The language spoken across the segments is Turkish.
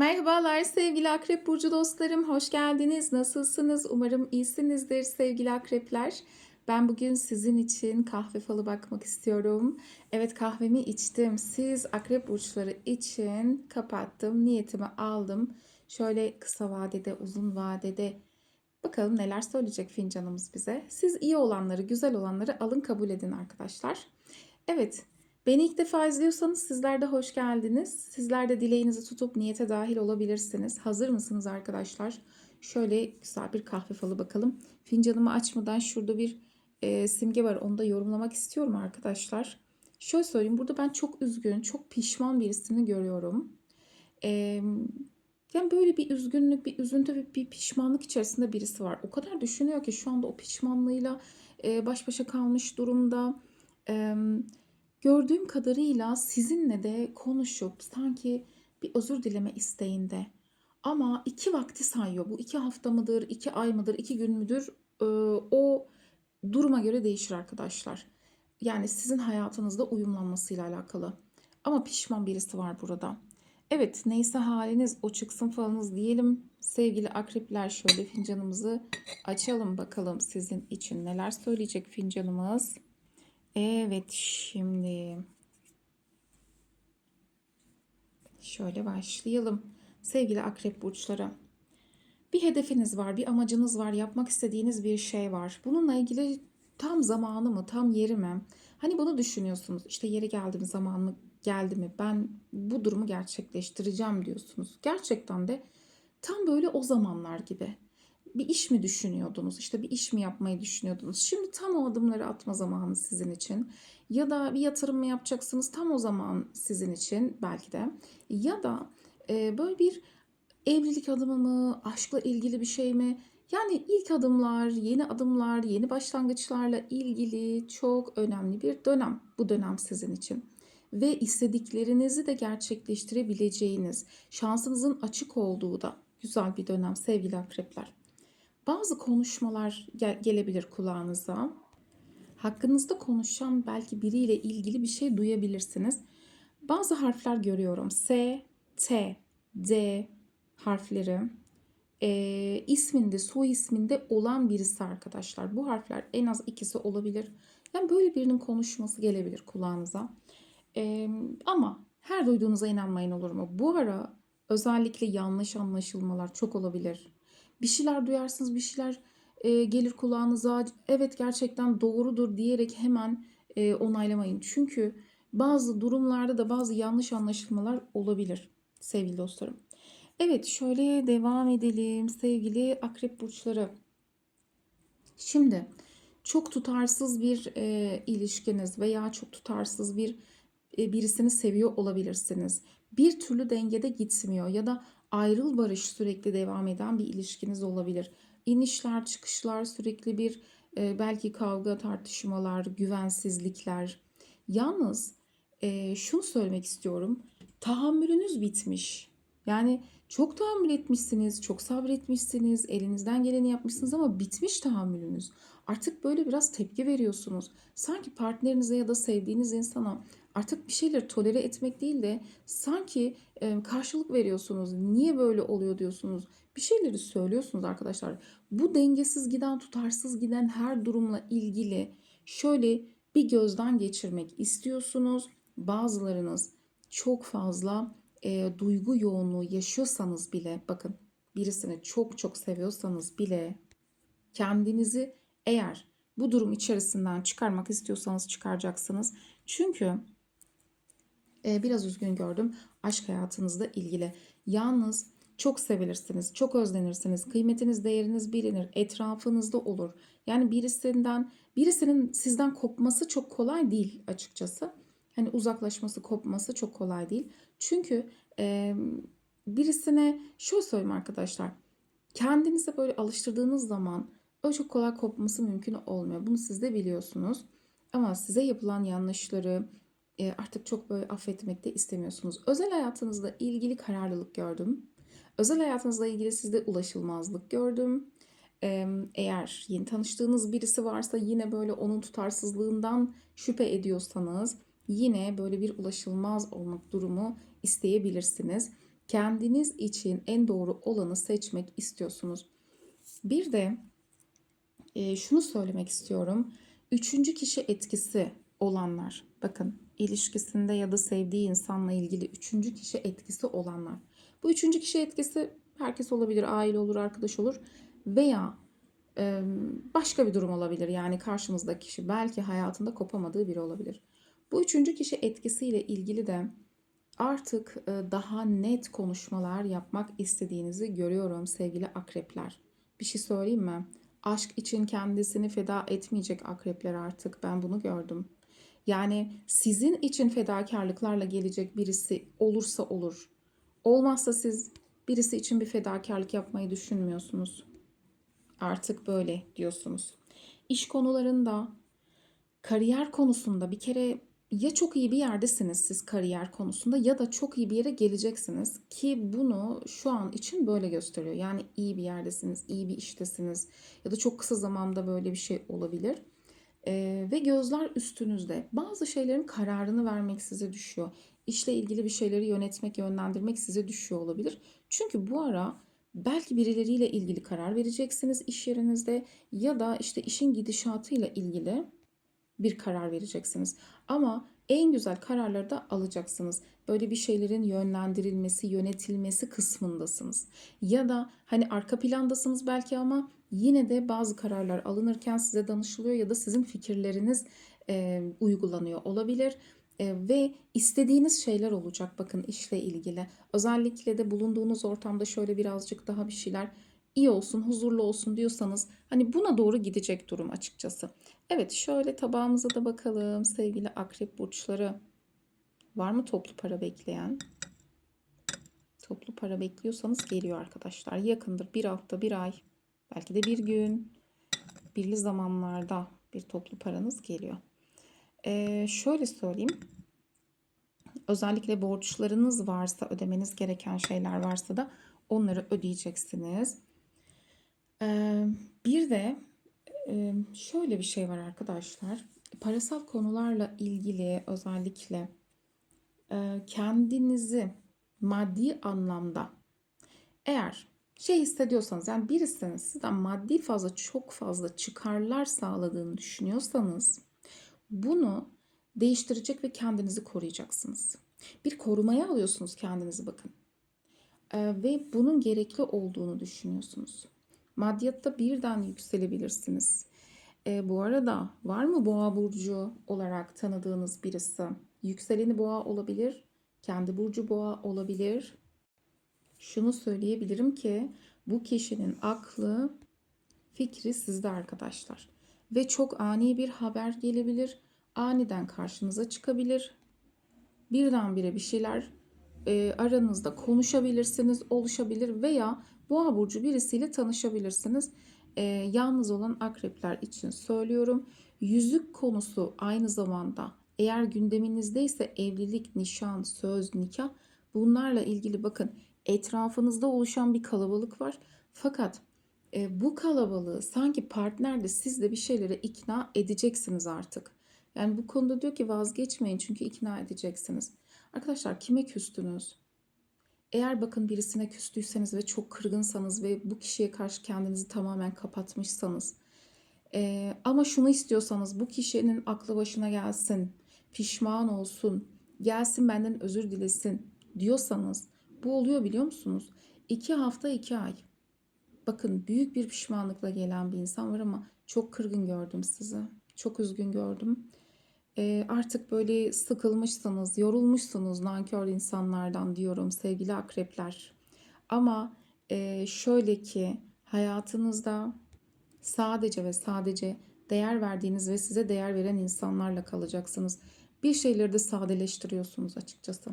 Merhabalar sevgili Akrep Burcu dostlarım, hoş geldiniz. Nasılsınız? Umarım iyisinizdir sevgili akrepler. Ben bugün sizin için kahve falı bakmak istiyorum. Evet kahvemi içtim. Siz akrep burçları için kapattım. Niyetimi aldım. Şöyle kısa vadede, uzun vadede bakalım neler söyleyecek fincanımız bize. Siz iyi olanları, güzel olanları alın kabul edin arkadaşlar. Evet, Beni ilk defa izliyorsanız sizler de hoş geldiniz. Sizler de dileğinizi tutup niyete dahil olabilirsiniz. Hazır mısınız arkadaşlar? Şöyle güzel bir kahve falı bakalım. Fincanımı açmadan şurada bir e, simge var. Onu da yorumlamak istiyorum arkadaşlar. Şöyle söyleyeyim. Burada ben çok üzgün, çok pişman birisini görüyorum. E, yani böyle bir üzgünlük, bir üzüntü ve bir pişmanlık içerisinde birisi var. O kadar düşünüyor ki şu anda o pişmanlığıyla e, baş başa kalmış durumda. Evet Gördüğüm kadarıyla sizinle de konuşup sanki bir özür dileme isteğinde. Ama iki vakti sayıyor. Bu iki hafta mıdır, iki ay mıdır, iki gün müdür? Ee, o duruma göre değişir arkadaşlar. Yani sizin hayatınızda uyumlanmasıyla alakalı. Ama pişman birisi var burada. Evet neyse haliniz o çıksın falanız diyelim. Sevgili akrepler şöyle fincanımızı açalım bakalım sizin için neler söyleyecek fincanımız. Evet şimdi şöyle başlayalım. Sevgili akrep burçları. Bir hedefiniz var, bir amacınız var, yapmak istediğiniz bir şey var. Bununla ilgili tam zamanı mı, tam yeri mi? Hani bunu düşünüyorsunuz. İşte yeri geldi mi, zamanı geldi mi? Ben bu durumu gerçekleştireceğim diyorsunuz. Gerçekten de tam böyle o zamanlar gibi bir iş mi düşünüyordunuz? İşte bir iş mi yapmayı düşünüyordunuz? Şimdi tam o adımları atma zamanı sizin için. Ya da bir yatırım mı yapacaksınız? Tam o zaman sizin için belki de. Ya da e, böyle bir evlilik adımı mı? Aşkla ilgili bir şey mi? Yani ilk adımlar, yeni adımlar, yeni başlangıçlarla ilgili çok önemli bir dönem. Bu dönem sizin için ve istediklerinizi de gerçekleştirebileceğiniz, şansınızın açık olduğu da güzel bir dönem sevgili akrepler. Bazı konuşmalar gel- gelebilir kulağınıza. Hakkınızda konuşan belki biriyle ilgili bir şey duyabilirsiniz. Bazı harfler görüyorum. S, T, D harfleri. E, isminde, soy isminde olan birisi arkadaşlar. Bu harfler en az ikisi olabilir. Yani böyle birinin konuşması gelebilir kulağınıza. E, ama her duyduğunuza inanmayın olur mu? Bu ara özellikle yanlış anlaşılmalar çok olabilir bir şeyler duyarsınız, bir şeyler e, gelir kulağınıza. Evet gerçekten doğrudur diyerek hemen e, onaylamayın. Çünkü bazı durumlarda da bazı yanlış anlaşılmalar olabilir sevgili dostlarım. Evet şöyle devam edelim sevgili akrep burçları. Şimdi çok tutarsız bir e, ilişkiniz veya çok tutarsız bir e, birisini seviyor olabilirsiniz. Bir türlü dengede gitmiyor ya da ayrıl barış sürekli devam eden bir ilişkiniz olabilir. İnişler, çıkışlar, sürekli bir e, belki kavga, tartışmalar, güvensizlikler. Yalnız e, şunu söylemek istiyorum. Tahammülünüz bitmiş. Yani çok tahammül etmişsiniz, çok sabretmişsiniz, elinizden geleni yapmışsınız ama bitmiş tahammülünüz. Artık böyle biraz tepki veriyorsunuz. Sanki partnerinize ya da sevdiğiniz insana artık bir şeyleri tolere etmek değil de sanki karşılık veriyorsunuz. Niye böyle oluyor diyorsunuz. Bir şeyleri söylüyorsunuz arkadaşlar. Bu dengesiz giden, tutarsız giden her durumla ilgili şöyle bir gözden geçirmek istiyorsunuz. Bazılarınız çok fazla e, duygu yoğunluğu yaşıyorsanız bile bakın birisini çok çok seviyorsanız bile kendinizi eğer bu durum içerisinden çıkarmak istiyorsanız çıkaracaksınız. Çünkü e, biraz üzgün gördüm aşk hayatınızla ilgili. Yalnız çok sevilirsiniz, çok özlenirsiniz, kıymetiniz, değeriniz bilinir, etrafınızda olur. Yani birisinden, birisinin sizden kopması çok kolay değil açıkçası. Hani uzaklaşması, kopması çok kolay değil. Çünkü e, birisine şöyle söyleyeyim arkadaşlar. Kendinize böyle alıştırdığınız zaman o çok kolay kopması mümkün olmuyor. Bunu siz de biliyorsunuz. Ama size yapılan yanlışları, e, artık çok böyle affetmek de istemiyorsunuz. Özel hayatınızla ilgili kararlılık gördüm. Özel hayatınızla ilgili sizde ulaşılmazlık gördüm. Eğer yeni tanıştığınız birisi varsa yine böyle onun tutarsızlığından şüphe ediyorsanız yine böyle bir ulaşılmaz olmak durumu isteyebilirsiniz. Kendiniz için en doğru olanı seçmek istiyorsunuz. Bir de e, şunu söylemek istiyorum. Üçüncü kişi etkisi olanlar. Bakın ilişkisinde ya da sevdiği insanla ilgili üçüncü kişi etkisi olanlar. Bu üçüncü kişi etkisi herkes olabilir, aile olur, arkadaş olur veya e, başka bir durum olabilir. Yani karşımızdaki kişi belki hayatında kopamadığı biri olabilir. Bu üçüncü kişi etkisiyle ilgili de artık e, daha net konuşmalar yapmak istediğinizi görüyorum sevgili akrepler. Bir şey söyleyeyim mi? Aşk için kendisini feda etmeyecek akrepler artık. Ben bunu gördüm. Yani sizin için fedakarlıklarla gelecek birisi olursa olur. Olmazsa siz birisi için bir fedakarlık yapmayı düşünmüyorsunuz. Artık böyle diyorsunuz. İş konularında, kariyer konusunda bir kere ya çok iyi bir yerdesiniz siz kariyer konusunda ya da çok iyi bir yere geleceksiniz ki bunu şu an için böyle gösteriyor. Yani iyi bir yerdesiniz, iyi bir iştesiniz ya da çok kısa zamanda böyle bir şey olabilir. Ee, ve gözler üstünüzde. Bazı şeylerin kararını vermek size düşüyor. İşle ilgili bir şeyleri yönetmek, yönlendirmek size düşüyor olabilir. Çünkü bu ara belki birileriyle ilgili karar vereceksiniz iş yerinizde ya da işte işin gidişatıyla ilgili bir karar vereceksiniz. Ama en güzel kararları da alacaksınız. Böyle bir şeylerin yönlendirilmesi, yönetilmesi kısmındasınız. Ya da hani arka plandasınız belki ama yine de bazı kararlar alınırken size danışılıyor ya da sizin fikirleriniz e, uygulanıyor olabilir. Ve istediğiniz şeyler olacak bakın işle ilgili. Özellikle de bulunduğunuz ortamda şöyle birazcık daha bir şeyler iyi olsun, huzurlu olsun diyorsanız hani buna doğru gidecek durum açıkçası. Evet şöyle tabağımıza da bakalım sevgili akrep burçları. Var mı toplu para bekleyen? Toplu para bekliyorsanız geliyor arkadaşlar. Yakındır bir hafta, bir ay, belki de bir gün, birli zamanlarda bir toplu paranız geliyor. Ee, şöyle söyleyeyim. Özellikle borçlarınız varsa, ödemeniz gereken şeyler varsa da onları ödeyeceksiniz. Ee, bir de şöyle bir şey var arkadaşlar. Parasal konularla ilgili özellikle kendinizi maddi anlamda eğer şey hissediyorsanız yani birisinin sizden maddi fazla çok fazla çıkarlar sağladığını düşünüyorsanız bunu değiştirecek ve kendinizi koruyacaksınız. Bir korumaya alıyorsunuz kendinizi bakın. Ve bunun gerekli olduğunu düşünüyorsunuz. Maddiyatta birden yükselebilirsiniz. E, bu arada var mı boğa burcu olarak tanıdığınız birisi? Yükseleni boğa olabilir, kendi burcu boğa olabilir. Şunu söyleyebilirim ki bu kişinin aklı, fikri sizde arkadaşlar. Ve çok ani bir haber gelebilir. Aniden karşınıza çıkabilir. Birdenbire bir şeyler e, aranızda konuşabilirsiniz, oluşabilir veya Boğa burcu birisiyle tanışabilirsiniz. E, yalnız olan akrepler için söylüyorum. Yüzük konusu aynı zamanda eğer gündeminizdeyse evlilik, nişan, söz, nikah bunlarla ilgili bakın etrafınızda oluşan bir kalabalık var. Fakat e, bu kalabalığı sanki partner de siz de bir şeylere ikna edeceksiniz artık. Yani bu konuda diyor ki vazgeçmeyin çünkü ikna edeceksiniz. Arkadaşlar kime küstünüz? Eğer bakın birisine küstüyseniz ve çok kırgınsanız ve bu kişiye karşı kendinizi tamamen kapatmışsanız e, ama şunu istiyorsanız bu kişinin aklı başına gelsin, pişman olsun, gelsin benden özür dilesin diyorsanız bu oluyor biliyor musunuz? İki hafta iki ay. Bakın büyük bir pişmanlıkla gelen bir insan var ama çok kırgın gördüm sizi. Çok üzgün gördüm artık böyle sıkılmışsınız, yorulmuşsunuz nankör insanlardan diyorum sevgili akrepler. Ama şöyle ki hayatınızda sadece ve sadece değer verdiğiniz ve size değer veren insanlarla kalacaksınız. Bir şeyleri de sadeleştiriyorsunuz açıkçası.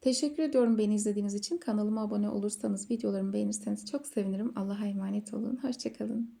Teşekkür ediyorum beni izlediğiniz için. Kanalıma abone olursanız, videolarımı beğenirseniz çok sevinirim. Allah'a emanet olun. Hoşçakalın.